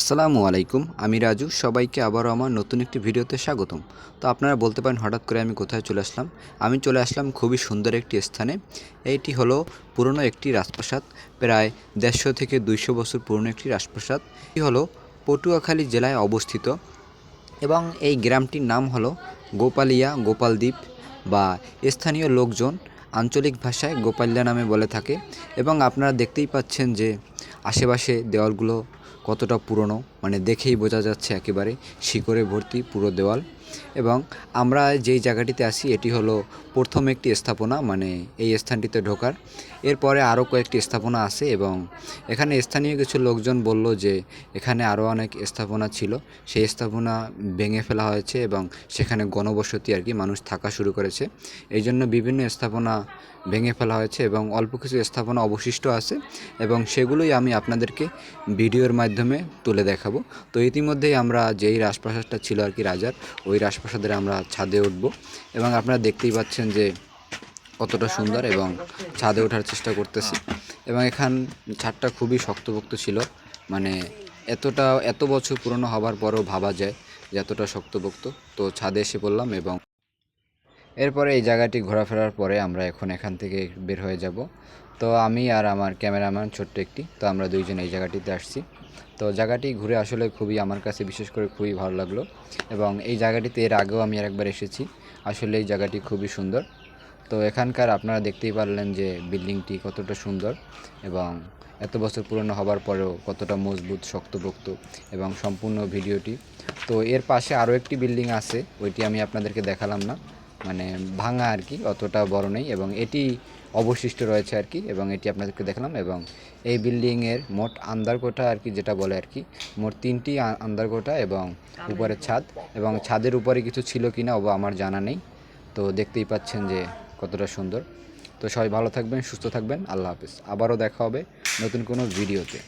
আসসালামু আলাইকুম, আমি রাজু। সবাইকে আবারও আমার নতুন একটি ভিডিওতে স্বাগতম। তো আপনারা বলতে পারেন, হঠাৎ করে আমি কোথায় চলে আসলাম? আমি চলে আসলাম খুবই সুন্দর একটি স্থানে। এইটি হলো পুরনো একটি রাজপ্রাসাদ, প্রায় দেড়শো থেকে দুইশো বছর পুরনো একটি রাজপ্রাসাদ। এটি হলো পটুয়াখালী জেলায় অবস্থিত এবং এই গ্রামটির নাম হলো গোপালিয়া গোপালদ্বীপ বা স্থানীয় লোকজন আঞ্চলিক ভাষায় গোপালিয়া নামে বলে থাকে। এবং আপনারা দেখতেই পাচ্ছেন যে আশেপাশে দেওয়ালগুলো কতটা পুরনো মানে দেখেই বোঝা যাচ্ছে একেবারে শিকড়ে ভর্তি পুরো দেওয়াল। এবং আমরা যেই জায়গাটিতে আসি এটি হলো প্রথম একটি স্থাপনা মানে এই স্থানটিতে ঢোকার। এরপরে আরও কয়েকটি স্থাপনা আছে এবং এখানে স্থানীয় কিছু লোকজন বলল যে এখানে আরও অনেক স্থাপনা ছিল। সেই স্থাপনা ভেঙে ফেলা হয়েছে এবং সেখানে গণবসতি আর কি মানুষ থাকা শুরু করেছে। এই জন্য বিভিন্ন স্থাপনা ভেঙে ফেলা হয়েছে এবং অল্প কিছু স্থাপনা অবশিষ্ট আছে। এবং সেগুলোই আমি আপনাদেরকে ভিডিওর মাধ্যমে তুলে দেখাবো। তো ইতিমধ্যেই আমরা যেই রাজপ্রাসাদটা ছিল আর কি রাজার, ওই রাজপ্রাসাদের আমরা ছাদে উঠব এবং আপনারা দেখতেই পাচ্ছেন যে কতটা সুন্দর এবং ছাদে ওঠার চেষ্টা করতেছি। এবং এখান ছাদটা খুবই শক্তপোক্ত ছিল মানে এতটা, এত বছর পুরনো হবার পরও ভাবা যায় যে এতটা শক্তপোক্ত। তো ছাদে এসে পড়লাম এবং এরপরে এই জায়গাটি ঘোরাফেরার পরে আমরা এখন এখান থেকে বের হয়ে যাব। তো আমি আর আমার ক্যামেরাম্যান ছোট্ট একটি, তো আমরা দুইজন এই জায়গাটিতে আসছি। তো জায়গাটি ঘুরে আসলে খুবই আমার কাছে বিশেষ করে খুবই ভালো লাগল এবং এই জায়গাটিতে এর আগেও আমি আর একবার এসেছি। আসলে এই জায়গাটি খুবই সুন্দর। তো এখানকার আপনারা দেখতেই পারলেন যে বিল্ডিংটি কতটা সুন্দর এবং এত বছর পুরনো হবার পরেও কতটা মজবুত, শক্তপোক্ত এবং সম্পূর্ণ ভিডিওটি। তো এর পাশে আরও একটি বিল্ডিং আছে, ওইটি আমি আপনাদেরকে দেখালাম না। মানে ভাঙা আর কি, অতটা বড় নেই এবং এটি অবশিষ্ট রয়েছে আর কি এবং এটি আপনাদেরকে দেখলাম এবং এই বিল্ডিংয়ের মোট আন্দারকোঠা আর কি যেটা বলে আর কি, মোট তিনটি আন্দারকোঠা এবং উপরে ছাদ এবং ছাদের উপরে কিছু ছিল কি না আমার জানা নেই। তো দেখতেই পাচ্ছেন যে কতটা সুন্দর। তো সবাই ভালো থাকবেন, সুস্থ থাকবেন, আল্লাহ হাফিজ। আবারও দেখা হবে নতুন কোনো ভিডিওতে।